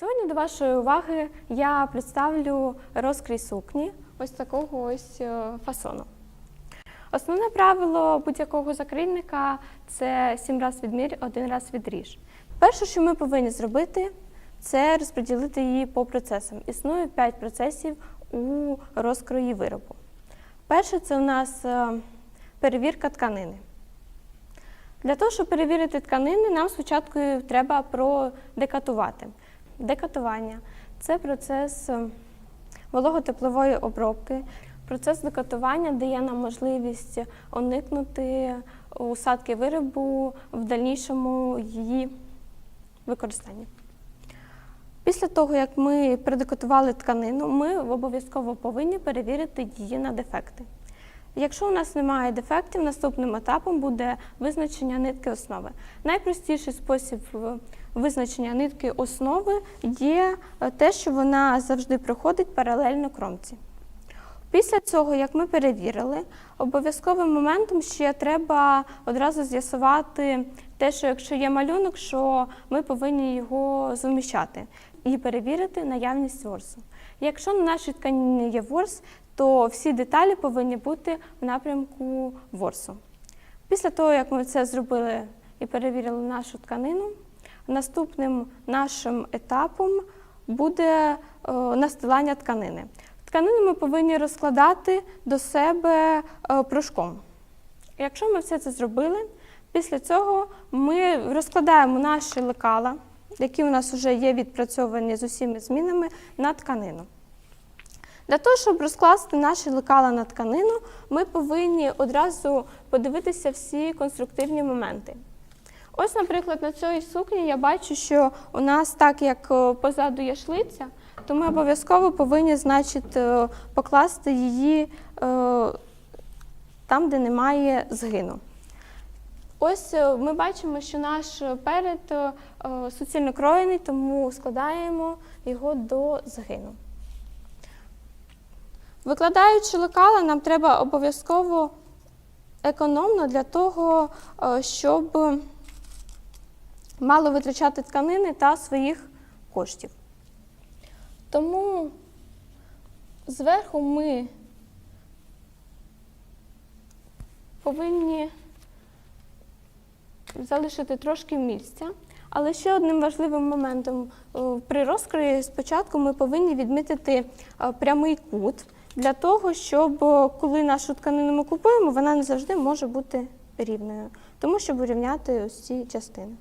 Сьогодні до вашої уваги я представлю розкрій сукні ось такого ось е, фасону. Основне правило будь-якого закрійника це сім раз відмір, один раз відріж. Перше, що ми повинні зробити, це розподілити її по процесам. Існує 5 процесів у розкрої виробу. Перше це у нас е, перевірка тканини. Для того, щоб перевірити тканини, нам спочатку треба продекатувати. Декатування це процес е, вологотеплової обробки. Процес декатування дає нам можливість уникнути усадки виробу в дальнішому її використанні. Після того, як ми продекатували тканину, ми обов'язково повинні перевірити її на дефекти. Якщо у нас немає дефектів, наступним етапом буде визначення нитки основи. Найпростіший спосіб е, визначення нитки основи є е, те, що вона завжди проходить паралельно кромці. Після цього, як ми перевірили, обов'язковим моментом ще треба одразу з'ясувати те, що якщо є малюнок, що ми повинні його зуміщати і перевірити наявність ворсу. Якщо на нашій тканині є ворс, то всі деталі повинні бути в напрямку ворсу. Після того, як ми це зробили і перевірили нашу тканину, наступним нашим етапом буде е, настилання тканини. Тканину ми повинні розкладати до себе е, прошком. Якщо ми все це зробили, після цього ми розкладаємо наші лекала, які у нас вже є відпрацьовані з усіма змінами, на тканину. Для того, щоб розкласти наші лекала на тканину, ми повинні одразу подивитися всі конструктивні моменти. Ось, наприклад, на цій сукні я бачу, що у нас, так як е, позаду є шлиця, то ми обов'язково повинні значить, е, покласти її е, там, де немає згину. Ось ми бачимо, що наш перед суцільно кроєний, тому складаємо його до згину. Викладаючи лекала, нам треба обов'язково економно для того, щоб мало витрачати тканини та своїх коштів. Тому зверху ми повинні залишити трошки місця. Але ще одним важливим моментом е, при розкрої спочатку ми повинні відмітити е, прямий кут для того, щоб е, коли нашу тканину ми купуємо, вона не завжди може бути рівною, тому щоб урівняти ось ці частини.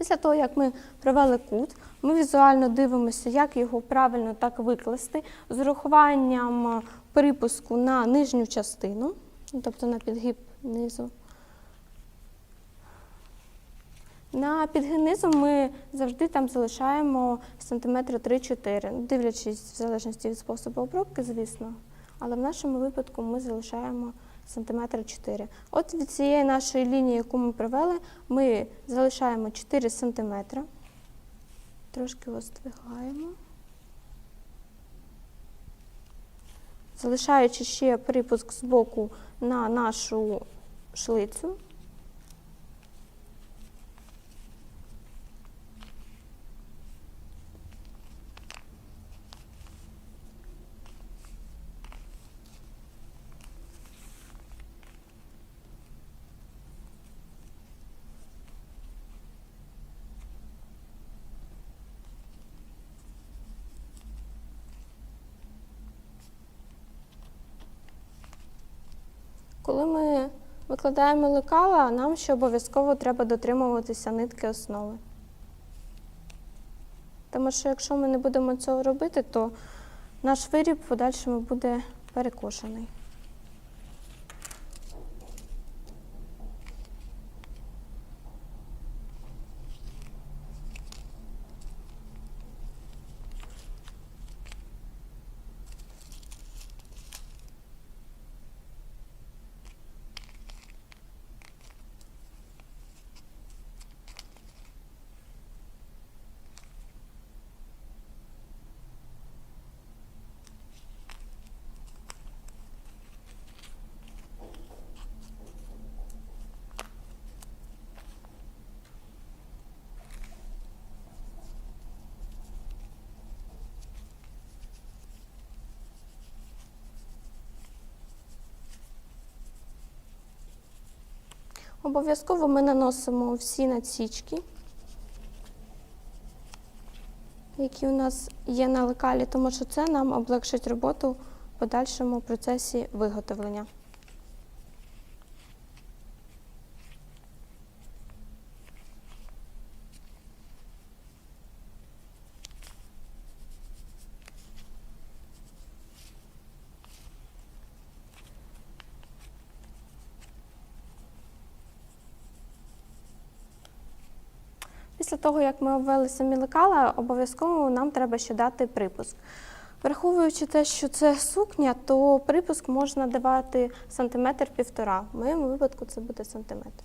Після того, як ми провели кут, ми візуально дивимося, як його правильно так викласти з урахуванням припуску на нижню частину, ну, тобто на підгиб низу. На підгиб низу ми завжди там залишаємо сантиметри 3-4, дивлячись в залежності від способу обробки, звісно. Але в нашому випадку ми залишаємо сантиметри 4. От від цієї нашої лінії, яку ми провели, ми залишаємо 4 сантиметри. Трошки оздвигаємо. Залишаючи ще припуск з боку на нашу шлицю. Коли ми викладаємо лекала, нам ще обов'язково треба дотримуватися нитки основи. Тому що якщо ми не будемо цього робити, то наш виріб в подальшому буде перекошений. Обов'язково ми наносимо всі надсічки, які у нас є на лекалі, тому що це нам облегшить роботу в подальшому процесі виготовлення. Після того, як ми обвели самі лекала, обов'язково нам треба ще дати припуск. Враховуючи те, що це сукня, то припуск можна давати сантиметр-півтора. В моєму випадку це буде сантиметр.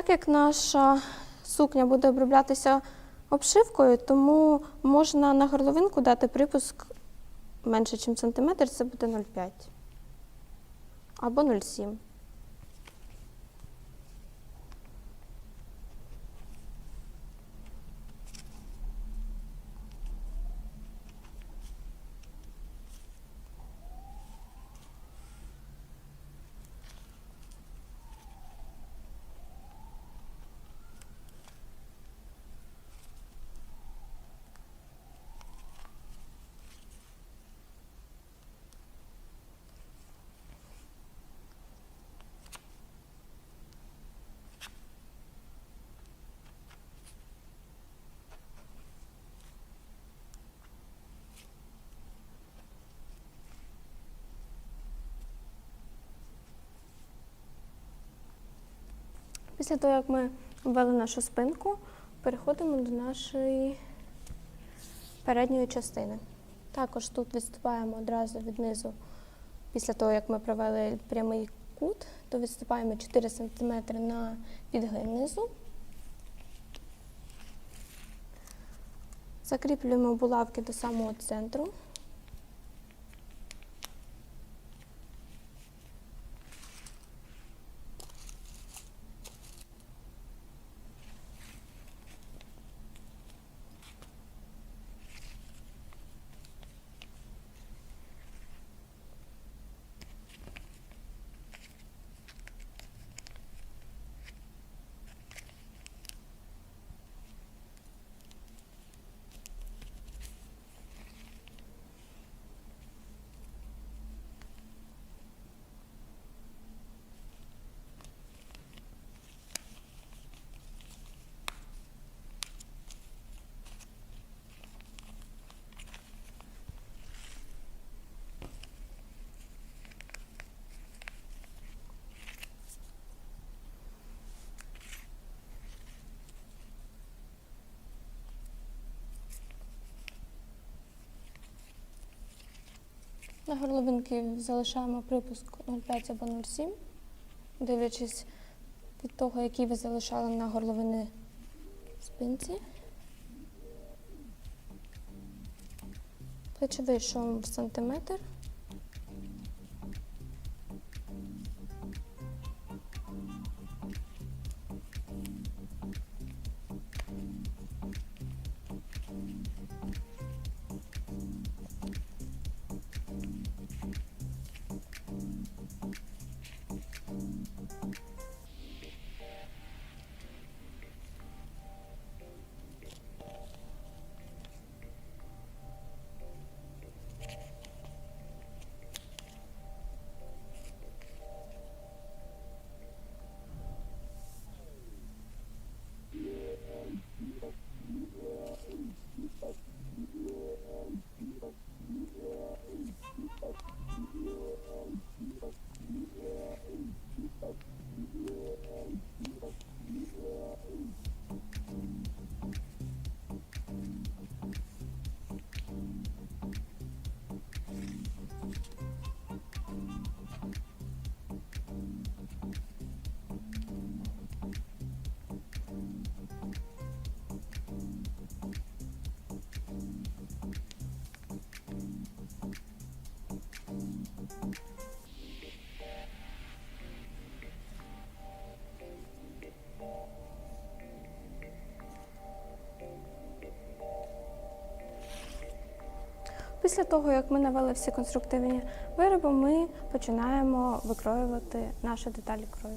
Так як наша сукня буде оброблятися обшивкою, тому можна на горловинку дати припуск менше, ніж сантиметр, це буде 0,5 або 0,7. Після того, як ми ввели нашу спинку, переходимо до нашої передньої частини. Також тут відступаємо одразу від низу, після того, як ми провели прямий кут, то відступаємо 4 см на підгин низу. Закріплюємо булавки до самого центру. На горловинки залишаємо припуск 0,5 або 0,7, дивлячись від того, який ви залишали на горловини спинці. Плечовий шов в сантиметр. Після того, як ми навели всі конструктивні вироби, ми починаємо викроювати наші деталі крою.